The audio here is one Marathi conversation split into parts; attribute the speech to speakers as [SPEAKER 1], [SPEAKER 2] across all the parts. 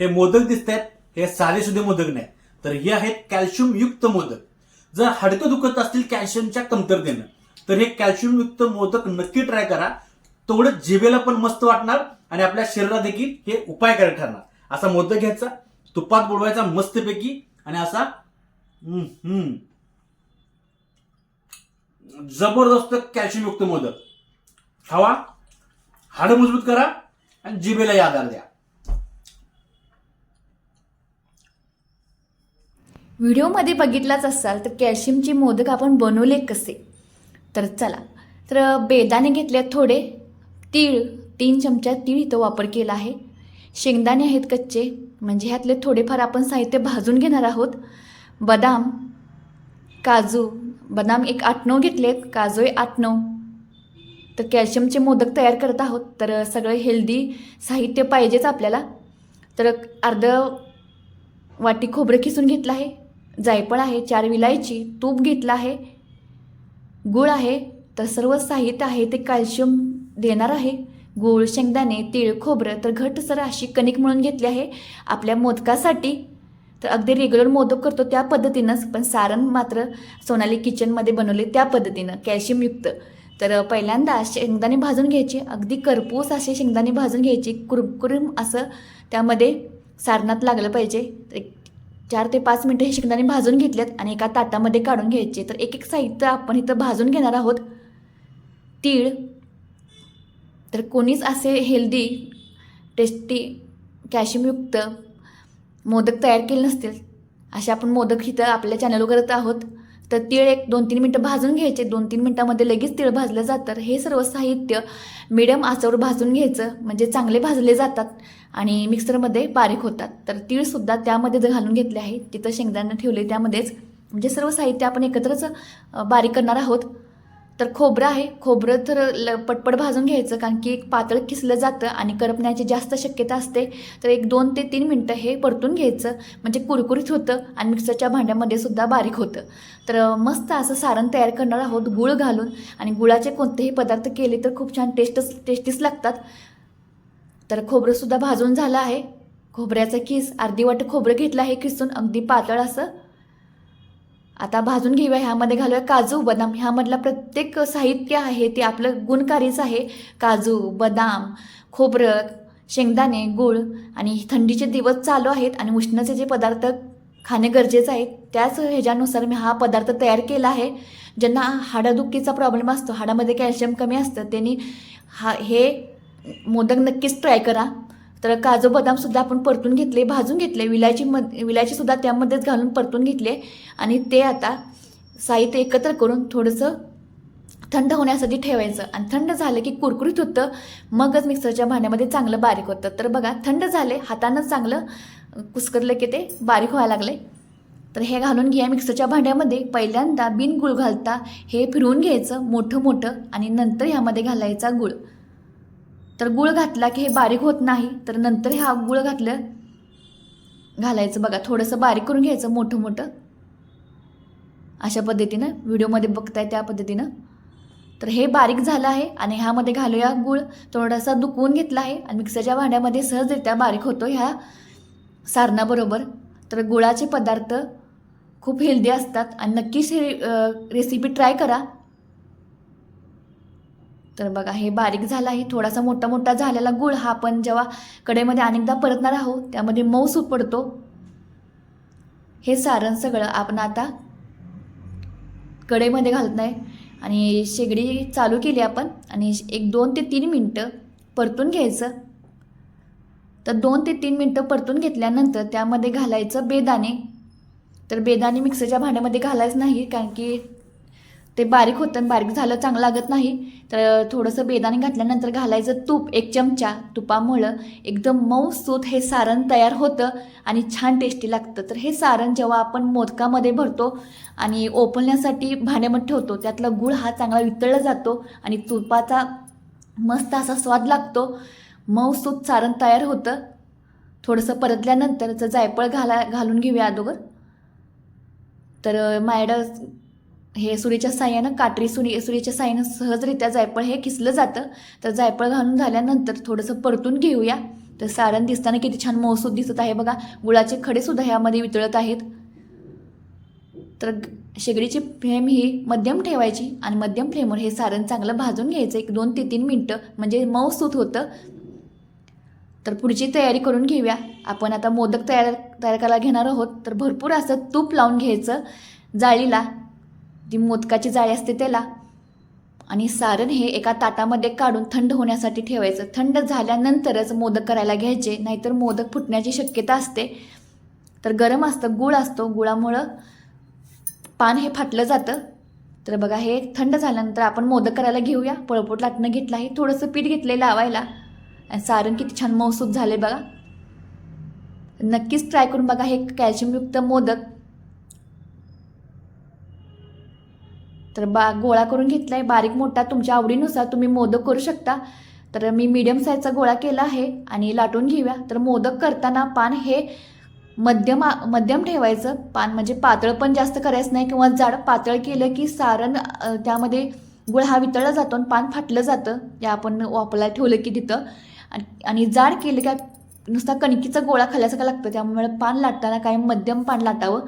[SPEAKER 1] हे मोदक दिसत आहेत हे साधे सुधे मोदक नाही. तर हे आहेत कॅल्शियम युक्त मोदक. जर हाडकं दुखत असतील कॅल्शियमच्या कमतरतेनं तर हे कॅल्शियम युक्त मोदक नक्की ट्राय करा. तेवढं जिभेला पण मस्त वाटणार आणि आपल्या शरीराला देखील हे उपायकारक ठरणार. असा मोदक घ्यायचा तुपात बुडवायचा मस्तपैकी आणि असा जबरदस्त कॅल्शियम युक्त मोदक. हवा हाडं मजबूत करा आणि जिभेला आधार द्या.
[SPEAKER 2] व्हिडिओमध्ये बघितलाच असाल तर कॅल्शियमचे मोदक आपण बनवले कसे? तर चला. तर बेदाणे घेतले थोडे. तीळ तीन चमचा तीळ इथं वापर केला आहे. शेंगदाणे आहेत कच्चे. म्हणजे ह्यातले थोडेफार आपण साहित्य भाजून घेणार आहोत. बदाम काजू. बदाम एक आठ नऊ घेतलेत. काजू आहे आठ नऊ. तर कॅल्शियमचे मोदक तयार करत आहोत. तर सगळं हेल्दी साहित्य पाहिजेच आपल्याला. तर अर्ध वाटी खोबरं किसून घेतलं आहे. जायफळ आहे चार विलायची तूप घेतलं आहे गूळ आहे तर सर्व साहित्य आहे ते कॅल्शियम देणार आहे. गूळ शेंगदाणे तीळ खोबरं तर घटसर अशी कणिक म्हणून घेतली आहे. आपल्या मोदकासाठी तर अगदी रेग्युलर मोदक करतो त्या पद्धतीनंच पण सारण मात्र सोनाली किचनमध्ये बनवले त्या पद्धतीनं कॅल्शियमयुक्त तर पहिल्यांदा शेंगदाणे भाजून घ्यायचे अगदी करपूस असे शेंगदाणे भाजून घ्यायचे कुरकुरीम असं त्यामध्ये सारणात लागलं पाहिजे. एक चार ते पाच मिनटं हे शेंगदाणे भाजून घेतल्यात आणि एका ताटामध्ये काढून घ्यायचे. तर एक एक साहित्य आपण इथं भाजून घेणार आहोत. तीळ. तर कोणीच असे हेल्दी टेस्टी कॅल्शियमयुक्त मोदक तयार केले नसतील. असे आपण मोदक इथं आपल्या चॅनलवर करत आहोत. तर तीळ एक दोन तीन मिनटं भाजून घ्यायचे. दोन तीन मिनटामध्ये लगेच तीळ भाजलं जातं. हे सर्व साहित्य मिडियम आचेवर भाजून घ्यायचं. म्हणजे चांगले भाजले जातात आणि मिक्सरमध्ये बारीक होतात. तर तीळसुद्धा त्यामध्ये जर घालून घेतले आहे तिथं शेंगदाणा ठेवले त्यामध्येच. म्हणजे सर्व साहित्य आपण एकत्रच बारीक करणार आहोत. तर खोबरं आहे. खोबरं तर ल पटपट भाजून घ्यायचं कारण की एक पातळ किसलं जातं आणि करपण्याची जास्त शक्यता असते. तर एक दोन ते तीन मिनटं हे परतून घ्यायचं. म्हणजे कुरकुरीत होतं आणि मिक्सरच्या भांड्यामध्ये सुद्धा बारीक होतं. तर मस्त असं सारण तयार करणार आहोत गुळ घालून. आणि गुळाचे कोणतेही पदार्थ केले तर खूप छान टेस्टच टेस्टीच लागतात. तर खोबरंसुद्धा भाजून झालं आहे. खोबऱ्याचा किस अर्धी वाटं खोबरं घेतलं आहे किसून अगदी पातळ असं. आता भाजून घेऊया ह्यामध्ये घालूया काजू बदाम. ह्यामधला प्रत्येक साहित्य आहे ते आपलं गुणकारीच आहे. काजू बदाम खोबरं शेंगदाणे गूळ आणि थंडीचे दिवस चालू आहेत आणि उष्णचे जे पदार्थ खाणे गरजेचं आहे त्याच ह्याच्यानुसार मी हा पदार्थ तयार केला आहे. ज्यांना हाडादुखीचा प्रॉब्लेम असतो हाडामध्ये कॅल्शियम कमी असतं त्यांनी हा हे मोदक नक्कीच ट्राय करा. तर काजू बदामसुद्धा आपण परतून घेतले भाजून घेतले. विलायची मध विलायचीसुद्धा त्यामध्येच घालून परतून घेतले. आणि ते आता साहित्य एकत्र करून थोडंसं थंड होण्यासाठी ठेवायचं. आणि थंड झालं की कुरकुरीत होतं मगच मिक्सरच्या भांड्यामध्ये चांगलं बारीक होतं. तर बघा थंड झाले हातानं चांगलं कुसकरलं की ते बारीक व्हायला लागले. तर हे घालून घ्या मिक्सरच्या भांड्यामध्ये. पहिल्यांदा बिन गुळ घालता हे फिरवून घ्यायचं मोठं मोठं आणि नंतर ह्यामध्ये घालायचा गुळ. तर गुळ घातला की हे बारीक होत नाही तर नंतर हा गुळ घातलं घालायचं बघा. थोडंसं बारीक करून घ्यायचं मोठं मोठं. अशा पद्धतीनं व्हिडिओमध्ये बघताय त्या पद्धतीनं. तर हे बारीक झालं आहे आणि ह्यामध्ये घालूया गुळ. थोडासा दुखवून घेतला आहे आणि मिक्सरच्या भांड्यामध्ये सहजरित्या बारीक होतो ह्या सारणाबरोबर. तर गुळाचे पदार्थ खूप हेल्दी असतात आणि नक्कीच ही रेसिपी ट्राय करा. तर बघा हे बारीक झालं आहे. थोडासा मोठा मोठा झालेला गुळ हा आपण जेव्हा कडेमध्ये अनेकदा परतणार आहोत त्यामध्ये मऊ सूप पडतो हे सारण सगळं आपण आता कढईमध्ये घालत नाही आणि शेगडी चालू केली आपण. आणि एक दोन ते तीन मिनटं परतून घ्यायचं. तर दोन ते तीन मिनटं परतून घेतल्यानंतर त्यामध्ये घालायचं बेदाणे. तर बेदाणे मिक्सरच्या भांड्यामध्ये घालायचं नाही कारण की ते बारीक होतं आणि बारीक झालं चांगलं लागत नाही. तर थोडंसं बेदाणे घातल्यानंतर घालायचं तूप एक चमचा तुपामुळं. एकदम मऊ सूत हे सारण तयार होतं आणि छान टेस्टी लागतं. तर हे सारण जेव्हा आपण मोदकामध्ये भरतो आणि ओपलण्यासाठी भांड्यामध्ये ठेवतो त्यातला गुळ हा चांगला वितळला जातो आणि तुपाचा मस्त असा स्वाद लागतो. मऊ सूत सारण तयार होतं. थोडंसं परतल्यानंतर जर जायफळ घाला घालून घेऊया अगोदर. तर मायडं हे सुरीच्या साह्यानं कात्री सुरी सुरीच्या साह्यानं सहजरित्या जायफळ हे किसलं जातं. तर जायफळ घालून झाल्यानंतर थोडंसं परतून घेऊया. तर सारण दिसताना किती छान मौसूद दिसत आहे बघा. गुळाचे खडे सुद्धा ह्यामध्ये वितळत आहेत. तर ग- शेगडीची फ्लेम ही मध्यम ठेवायची आणि मध्यम फ्लेमवर हे सारण चांगलं भाजून घ्यायचं. एक दोन ते तीन मिनटं म्हणजे मऊसूत होतं. तर पुढची तयारी करून घेऊया. आपण आता मोदक तयार तयार करायला घेणार आहोत. तर भरपूर असं तूप लावून घ्यायचं जाळीला. ती मोदकाची जाळी असते त्याला. आणि सारण हे एका ताटामध्ये काढून थंड होण्यासाठी ठेवायचं. थंड झाल्यानंतरच मोदक करायला घ्यायचे नाहीतर मोदक फुटण्याची शक्यता असते. तर गरम असतं गुळ असतो. गुळामुळं पान हे फाटलं जातं. तर बघा हे थंड झाल्यानंतर आपण मोदक करायला घेऊया. पळपोट लाटणं घेतलं आहे. थोडंसं पीठ घेतलं आहे लावायला. आणि सारण किती छान मौसूद झाले बघा. नक्कीच ट्राय करून बघा हे कॅल्शियमयुक्त मोदक. तर बा गोळा करून घेतला आहे बारीक मोठा तुमच्या आवडीनुसार तुम्ही मोदक करू शकता. तर मी मीडियम साईजचा गोळा केला आहे आणि लाटून घेऊया. तर मोदक करताना पान हे मध्यम मध्यम ठेवायचं. पान म्हणजे पातळ पण जास्त करायचं नाही किंवा जाड. पातळ केलं की सारण त्यामध्ये गुळ हा वितळला जातो आणि पान फाटलं जातं. जे आपण वापरायला ठेवलं की तिथं. आणि- आणि जाड केलं का नुसता कणकीचा गोळा खाल्ल्यासारखा लागतं. त्यामुळे पान लाटताना काही मध्यम पान लाटावं.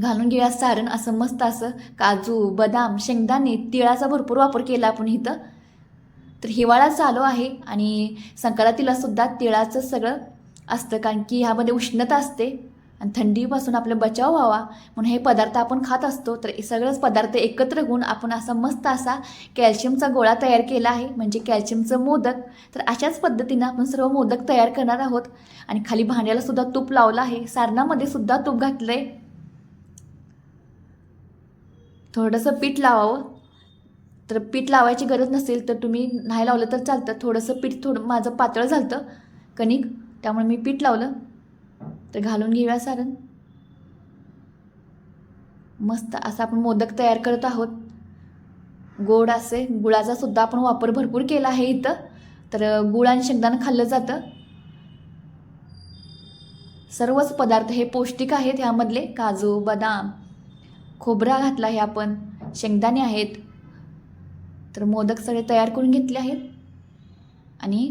[SPEAKER 2] घालून घेऊया सारण असं मस्त असं काजू बदाम शेंगदाणे तिळाचा भरपूर वापर केला आपण इथं. तर हिवाळा चालू आहे आणि संक्रांतीला सुद्धा तिळाचं सगळं असतं कारण की ह्यामध्ये उष्णता असते आणि थंडीपासून आपला बचाव व्हावा म्हणून हे पदार्थ आपण खात असतो. तर हे सगळंच पदार्थ एकत्र होऊन आपण असा मस्त असा कॅल्शियमचा गोळा तयार केला आहे. म्हणजे कॅल्शियमचं मोदक. तर अशाच पद्धतीनं आपण सर्व मोदक तयार करणार आहोत. आणि खाली भांड्याला सुद्धा तूप लावलं आहे. सारणामध्ये सुद्धा तूप घातलं आहे थोडंसं पीठ लावावं. तर पीठ लावायची गरज नसेल तर तुम्ही नाही लावलं तर चालतं. थोडंसं पीठ थोडं माझं पातळ झालं कणिक त्यामुळे मी पीठ लावलं. तर घालून घेऊया सारण. मस्त असं आपण मोदक तयार करत आहोत. गोड असे गुळाचा सुद्धा आपण वापर भरपूर केला आहे इथं. तर गुळ आणि शेंगदाणं खाल्लं जातं. सर्वच पदार्थ हे पौष्टिक आहेत ह्यामधले काजू बदाम खोबरा घातला आहे आपण. शेंगदाणे आहेत. तर मोदक सगळे तयार करून घेतले आहेत. आणि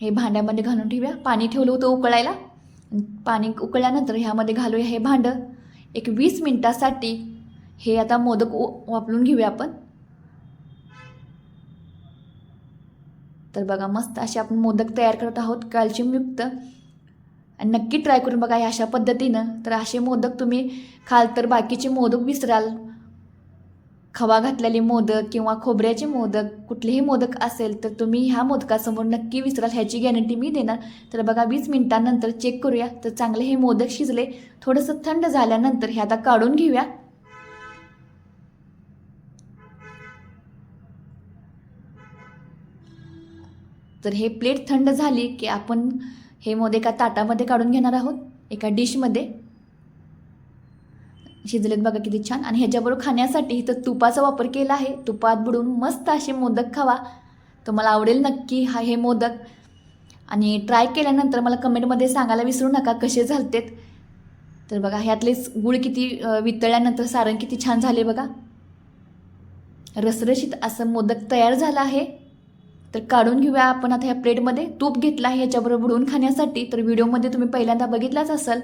[SPEAKER 2] हे भांड्यामध्ये घालून ठेवूया. पाणी ठेवलं होतं उकळायला. पाणी उकळल्यानंतर ह्यामध्ये घालूया हे भांडं. एक वीस मिनटासाठी हे आता मोदक वापरून घेऊया आपण. तर बघा मस्त असे आपण मोदक तयार करत आहोत. कॅल्शियमयुक्त आणि नक्की ट्राय करून बघा ह्या अशा पद्धतीनं. तर असे मोदक तुम्ही खाल तर बाकीचे मोदक विसराल. खवा घातलेले मोदक किंवा खोबऱ्याचे मोदक कुठलेही मोदक असेल तर तुम्ही ह्या मोदकासमोर नक्की विसराल. ह्याची गॅरंटी मी देणार. तर बघा वीस मिनिटांनंतर चेक करूया. तर चांगले हे मोदक शिजले. थोडंसं थंड झाल्यानंतर हे आता काढून घेऊया. तर हे प्लेट थंड झाली की आपण हे मोद एका ताटामध्ये काढून घेणार आहोत. एका डिशमध्ये. शिजलेत बघा किती छान. आणि ह्याच्याबरोबर खाण्यासाठी इथं तुपाचा वापर केला आहे. तुपात बुडून मस्त असे मोदक खावा. तुम्हाला आवडेल नक्की हा हे मोदक. आणि ट्राय केल्यानंतर मला कमेंटमध्ये सांगायला विसरू नका कसे झालतेत. तर बघा ह्यातलेच गुळ किती वितळल्यानंतर सारण किती छान झाले बघा. रसरशीत असं मोदक तयार झालं आहे. तर काढून घेऊया आपण आता ह्या प्लेटमध्ये. तूप घेतला आहे ह्याच्याबरोबर बुडवून खाण्यासाठी. तर व्हिडिओमध्ये तुम्ही पहिल्यांदा बघितलाच असाल.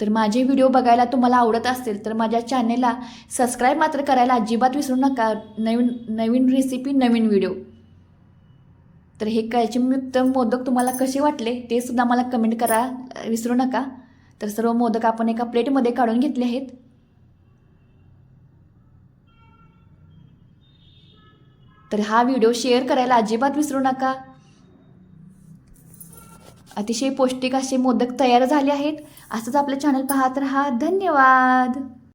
[SPEAKER 2] तर माझे व्हिडिओ बघायला तुम्हाला आवडत असतील तर माझ्या चॅनेलला सबस्क्राईब मात्र करायला अजिबात विसरू नका. नवीन नवीन रेसिपी नवीन व्हिडिओ. तर हे कॅल्शियमयुक्त मोदक तुम्हाला कसे वाटले ते सुद्धा मला कमेंट करा विसरू नका. तर सर्व मोदक आपण एका प्लेटमध्ये काढून घेतले आहेत. तर हा व्हिडिओ शेअर करायला अजिबात विसरू नका. अतिशय पौष्टिक असे मोदक तयार झाले आहेत. असंच आपलं चॅनल पाहत राहा. धन्यवाद.